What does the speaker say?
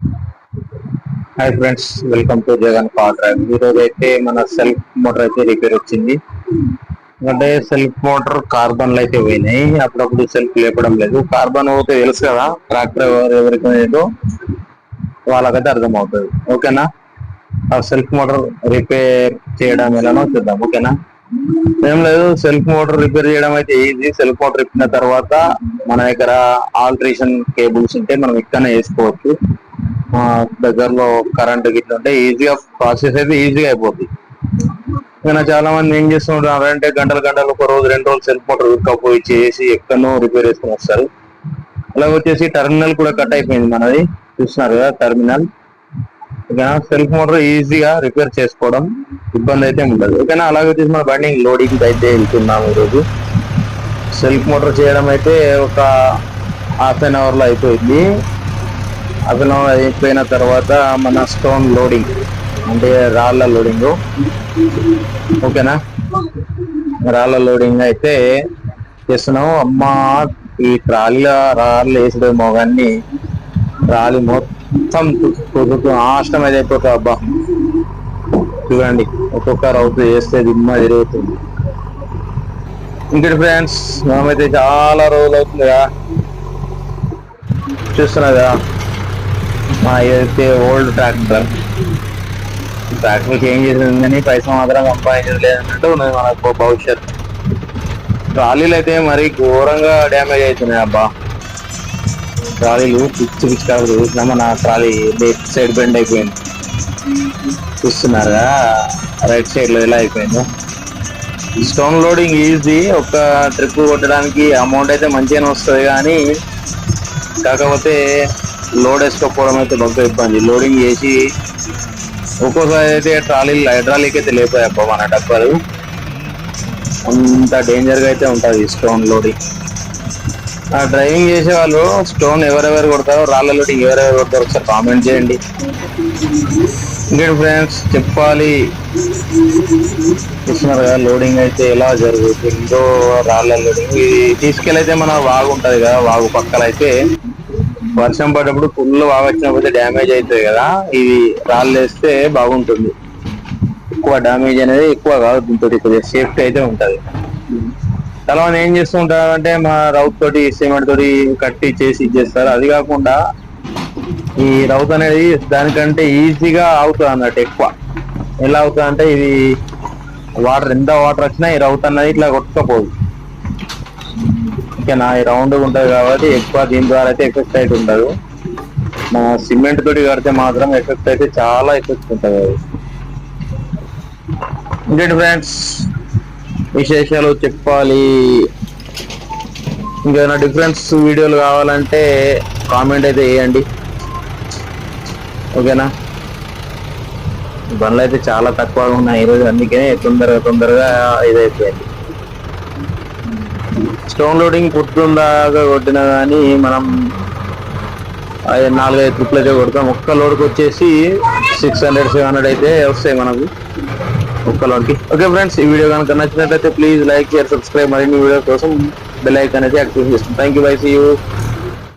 Hi friends welcome to Jagan car drive ఈరోజు అయితే మన సెల్ఫ్ మోటార్ అయితే రిపేర్ వచ్చింది. అంటే సెల్ఫ్ మోటార్ కార్బన్లు అయితే పోయినాయి. అప్పుడప్పుడు సెల్ఫ్ లేపడం లేదు. కార్బన్ పోతే తెలుసు కదా ట్రాక్టర్ ఎవరికి లేదో వాళ్ళకైతే అర్థమవుతుంది. ఓకేనా? ఆ సెల్ఫ్ మోటార్ రిపేర్ చేయడం ఎలానో చూద్దాం. ఓకేనా? ఏం లేదు సెల్ఫ్ మోటార్ రిపేర్ చేయడం అయితే ఈజీ సెల్ఫ్ మోటార్ ఇప్పిన తర్వాత మన దగ్గర ఆల్ట్రేషన్ కేబుల్స్ ఉంటే మనం ఇక్కడనే వేసుకోవచ్చు. దగ్గరలో కరెంట్ గిట్ల ఉంటే ఈజీగా ప్రాసెస్ అయితే ఈజీగా అయిపోద్ది. ఇంకా చాలా మంది ఏం చేస్తుంటారు అంటే గంటలు గంటలు ఒక రోజు రెండు రోజులు సెల్ఫ్ మోటార్ ఉక్కపోయి చేసి ఎక్కడనో రిపేర్ చేసుకుని వస్తారు. అలాగే వచ్చేసి టర్మినల్ కూడా కట్ అయిపోయింది మనది. చూస్తున్నారు కదా టర్మినల్ ఇక సెల్ఫ్ మోటార్ ఈజీగా రిపేర్ చేసుకోవడం ఇబ్బంది అయితే ఉండదు. ఓకేనా అలాగే వచ్చేసి మన బండి లోడింగ్ అయితే వెళ్తున్నాం ఈరోజు. సెల్ఫ్ మోటార్ చేయడం అయితే ఒక హాఫ్ అన్ అవర్లో అయిపోయింది. అభినవం అయిపోయిన తర్వాత మన స్టోన్ లోడింగ్ అంటే రాళ్ళ లోడింగ్ ఓకేనా? రాళ్ళ లోడింగ్ అయితే చేస్తున్నాము. అమ్మ ఈ ట్రాలీలో రాళ్ళు వేసడేమో మొగాన్ని ట్రాలీ మొత్తం కుదురుతూ నాశనం అయితే అయిపోతుంది అబ్బా. చూడండి ఒక్కొక్క రౌతు చేస్తే దిమ్మ తిరుగుతుంది. ఇంకటి ఫ్రెండ్స్ మేమైతే చాలా రోజులు అవుతుంది కదా. చూస్తున్నా కదా? మా ఏదైతే ఓల్డ్ ట్రాక్టర్ ట్రాక్టర్ చేంజ్ చేసిందని కానీ పైసా మాత్రం సంపాదించడం లేదన్నట్టు ఉన్నది మనకు భవిష్యత్. ట్రాలీలు అయితే మరి ఘోరంగా డ్యామేజ్ అవుతున్నాయి అబ్బా. ట్రాలీలు పిచ్చి పిచ్చి కాదు చూసినా మన ట్రాలీ లెఫ్ట్ సైడ్ బెండ్ అయిపోయింది. చూస్తున్నారా రైట్ సైడ్లో ఎలా అయిపోయిందో. స్టోన్ లోడింగ్ ఈజీ ఒక ట్రిప్ కొట్టడానికి అమౌంట్ అయితే మంచిగానే వస్తుంది కానీ కాకపోతే లోడ్ వేసుకోకపోవడం అయితే బాగా ఇబ్బంది. లోడింగ్ చేసి ఒక్కోసారి అయితే ట్రాలీ హైడ్రాలిక్ అయితే లేపాయప్ప మన డబ్బాలు. అంత డేంజర్గా అయితే ఉంటుంది స్టోన్ లోడింగ్. ఆ డ్రైవింగ్ చేసే వాళ్ళు స్టోన్ ఎవరెవరు కొడతారో రాళ్ళ లోడింగ్ ఎవరెవరు కొడతారో ఒకసారి కామెంట్ చేయండి. ఇంకేంటి ఫ్రెండ్స్? చెప్పాలి. చూస్తున్నారు కదా లోడింగ్ అయితే ఎలా జరుగుతుందో రాళ్ళ లోడింగ్. ఇది తీసుకెళ్ళైతే మన వాగు ఉంటుంది కదా వాగు పక్కల అయితే వర్షం పడ్డప్పుడు ఫుల్ బాగా వచ్చినప్పుడు డ్యామేజ్ అవుతుంది కదా ఇవి రాళ్ళు వేస్తే బాగుంటుంది. ఎక్కువ డ్యామేజ్ అనేది ఎక్కువ కాదు దీంతో కొద్దిగా సేఫ్టీ అయితే ఉంటుంది. చాలా మంది ఏం చేస్తుంటారు అంటే మా రౌత్ తోటి సిమెంట్ తోటి కట్టి చేసి ఇచ్చేస్తారు. అది కాకుండా ఈ రౌత్ అనేది దానికంటే ఈజీగా అవుతుంది అన్నట్టు ఎక్కువ. ఎలా అవుతుంది అంటే ఇది వాటర్ ఎంత వాటర్ వచ్చినా ఈ రౌత్ అన్నది ఇట్లా కొట్టుకపోదు. ఓకేనా ఈ రౌండ్ ఉంటది కాబట్టి ఎక్కువ దీని ద్వారా అయితే ఎఫెక్ట్ అయితే ఉండదు. మన సిమెంట్ తోటి కడితే మాత్రం ఎఫెక్ట్ అయితే చాలా ఎఫెక్ట్ ఉంటుంది అది. ఇంకేంటి ఫ్రెండ్స్ విశేషాలు చెప్పాలి. ఇంకేమైనా డిఫరెన్స్ వీడియోలు కావాలంటే కామెంట్ అయితే వేయండి. ఓకేనా? బండ్లు అయితే చాలా తక్కువగా ఉన్నాయి ఈరోజు అందుకనే తొందరగా తొందరగా ఇదైపోయింది. స్టోన్ లోడింగ్ పుట్టుందాగా కొట్టినా కానీ మనం నాలుగైదు ట్రిప్లు అయితే కొడతాం. ఒక్క లోడ్కి వచ్చేసి సిక్స్ హండ్రెడ్ సెవెన్ హండ్రెడ్ అయితే వస్తాయి మనకు. ఒక్క లోడ్కి. ఓకే ఫ్రెండ్స్ ఈ వీడియో కనుక నచ్చినట్లయితే ప్లీజ్ లైక్ షేర్ సబ్స్క్రైబ్. మరిన్ని వీడియో కోసం బెల్ ఐకాన్ అయితే యాక్టివ్ చేస్తాం thank you bye see you